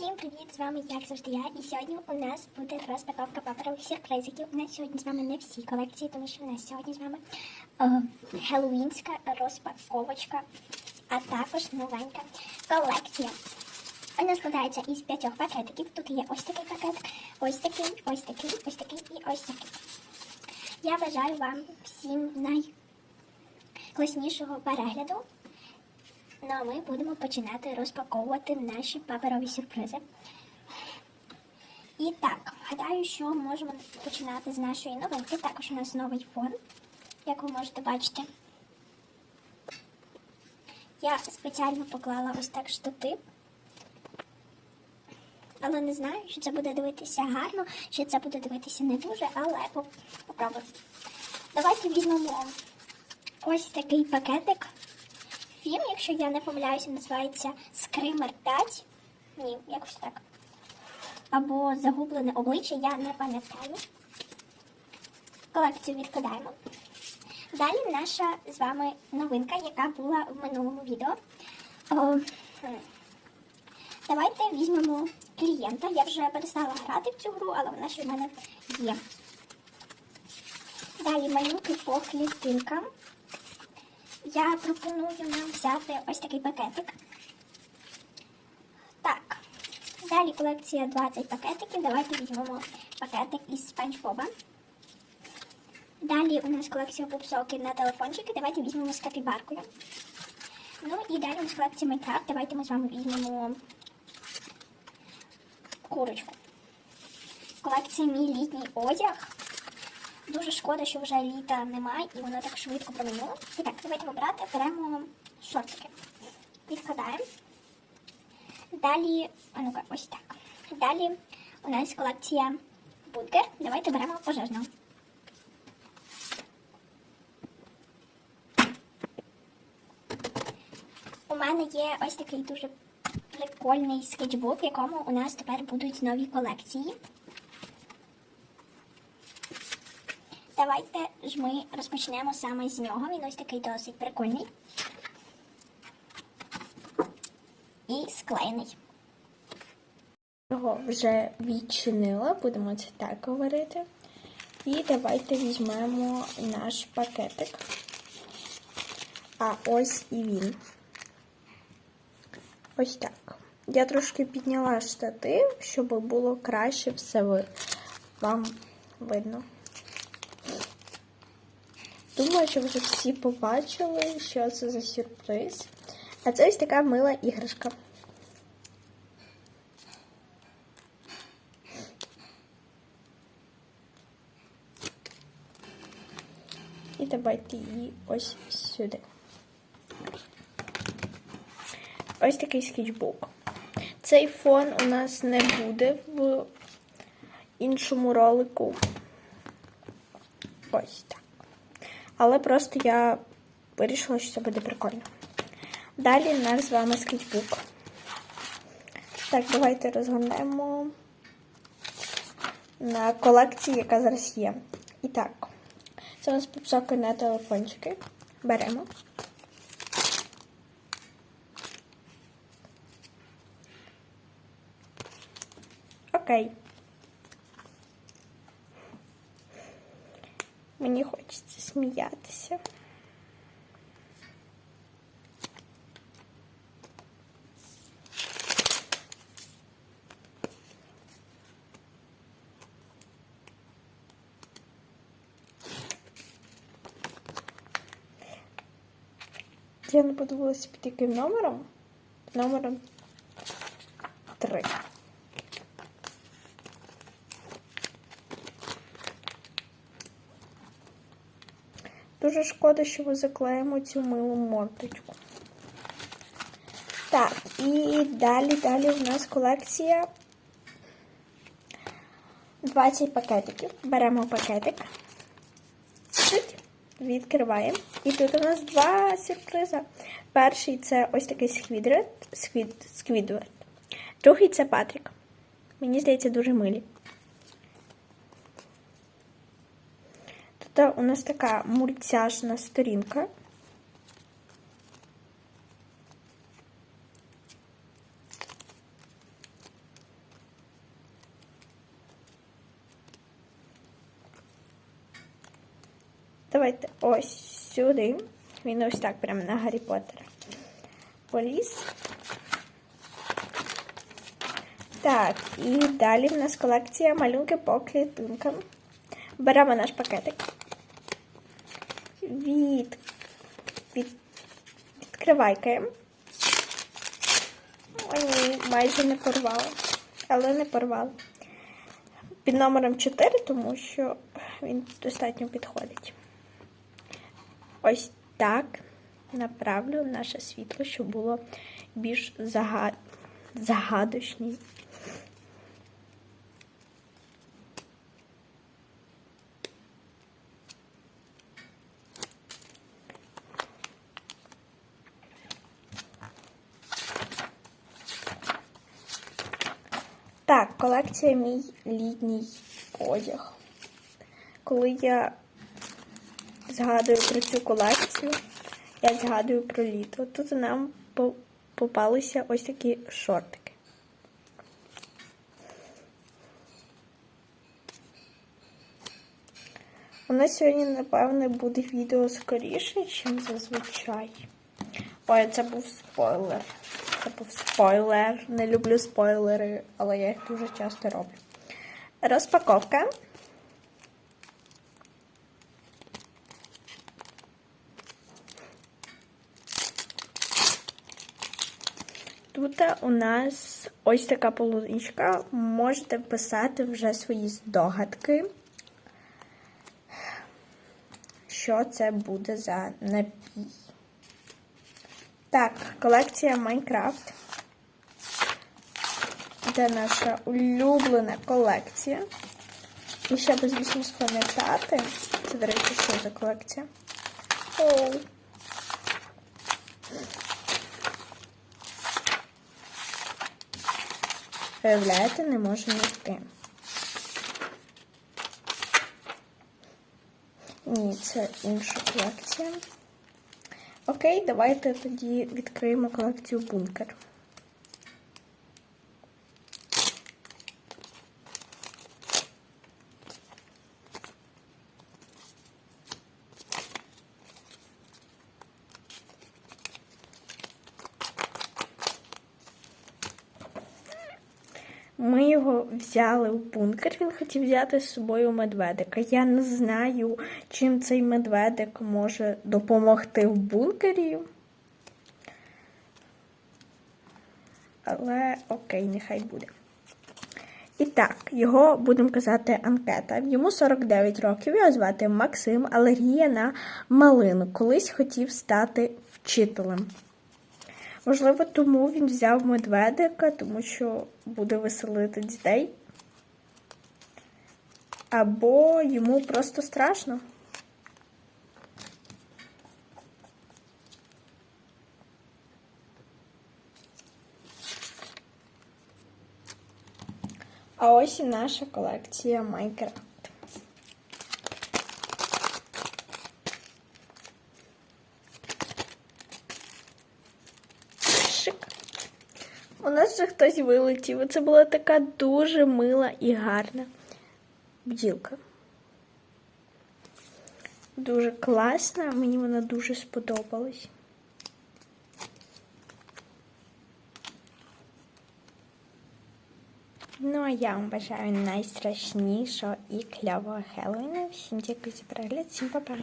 Всім привіт! З вами як завжди я. І сьогодні у нас буде розпаковка паперових сюрпризиків. У нас сьогодні з вами не всі колекції, тому що у нас сьогодні з вами е, хеллоуінська розпаковочка, а також новенька колекція. Вона складається із п'ятьох пакетиків. Тут є ось такий пакет, ось такий, ось такий, ось такий і ось такий. Я бажаю вам всім найкласнішого перегляду. Ну а ми будемо починати розпаковувати наші паперові сюрпризи. І так, гадаю, що можемо починати з нашої новинки. Також у нас новий фон, як ви можете бачити. Я спеціально поклала ось так штатив. Але не знаю, що це буде дивитися гарно, чи це буде дивитися не дуже, але попробуємо. Давайте візьмемо ось такий пакетик. Фільм, якщо я не помиляюся, називається Скример 5. Ні, якось так. Або Загублене обличчя, я не пам'ятаю. Колекцію відкладаємо. Далі наша з вами новинка, яка була в минулому відео. О, давайте візьмемо клієнта. Я вже перестала грати в цю гру, але вона ще в мене є. Далі малюнки по клітинкам. Я пропоную нам взяти ось такий пакетик. Так, далі колекція 20 пакетиків. Давайте візьмемо пакетик із Спанч Боба. Далі у нас колекція пупсоків на телефончики. Давайте візьмемо з капібаркою. Ну і далі у нас колекція Майнкрафт. Давайте ми з вами візьмемо курочку. Колекція мій літній одяг. Дуже шкода, що вже літа немає і воно так швидко проминуло. І так, давайте вибирати, беремо шортики. Відкладаємо. Далі, а ну-ка, ось так. Далі у нас колекція бургер. Давайте беремо пожежну. У мене є ось такий дуже прикольний скетчбук, в якому у нас тепер будуть нові колекції. Давайте ж ми розпочнемо саме з нього. Він ось такий досить прикольний. І склеєний. Його вже відчинила, будемо це так говорити. І давайте візьмемо наш пакетик. А ось і він. Ось так. Я трошки підняла штатив, щоб було краще все вам видно. Думаю, що вже всі побачили, що це за сюрприз. А це ось така мила іграшка. І давайте її ось сюди. Ось такий скетчбук. Цей фон у нас не буде в іншому ролику. Ось так. Але просто я вирішила, що це буде прикольно. Далі наш з вами скетчбук. Так, давайте розгорнемо на колекції, яка зараз є. І так, це у нас попсоки на телефончики. Беремо. Окей. Мені сміятися. Я не подивилася під номером. Номером Дуже шкода, що ми заклеїмо цю милу мордочку. Так, і далі, далі у нас колекція 20 пакетиків. Беремо пакетик. Відкриваємо. І тут у нас два сюрпризи. Перший це ось такий сквідрет, сквід, сквідверт. Другий це Патрік. Мені здається, дуже милі. Та у нас така мультяжна сторінка. Давайте ось сюди. Він ось так прямо на Гаррі Поттера. Поліз. Так, і далі в нас колекція малюнки по клітинкам. Беремо наш пакетик. Від, від, відкривайкаємо. О, ні, майже не порвала. Але не порвала. Під номером 4, тому що він достатньо підходить. Ось так направлю наше світло, щоб було більш зага... загадочні. Так, колекція мій літній одяг. Коли я згадую про цю колекцію, я згадую про літо. Тут нам попалися ось такі шортики. У нас сьогодні, напевне, буде відео скоріше, ніж зазвичай. Ой, це був спойлер. Був спойлер. Не люблю спойлери, але я їх дуже часто роблю. Розпаковка. Тут у нас ось така полуничка. Можете вписати вже свої здогадки, що це буде за напій. Так, колекція Майнкрафт. Це наша улюблена колекція. І ще би, звісно, спам'ятати. Це, до речі, що за колекція? Оу. Виявляєте, не можу знайти. Ні, це інша колекція. Окей, давайте тоді відкриємо колекцію бункер. Ми його взяли в бункер. Він хотів взяти з собою медведика. Я не знаю, чим цей медведик може допомогти в бункері. Але окей, нехай буде. І так, його будемо казати анкета. Йому 49 років. Його звати Максим, алергія на малину. Колись хотів стати вчителем. Можливо, тому він взяв медведика, тому що буде веселити дітей. Або йому просто страшно. А ось і наша колекція Майнкрафт. У нас же хтось вилетів. Це була така дуже мила і гарна бджілка. Дуже класна, мені вона дуже сподобалась. Ну, а я вам бажаю найстрашнішого і кльового Хеллоуіна. Всім дякую за перегляд, всім па-па!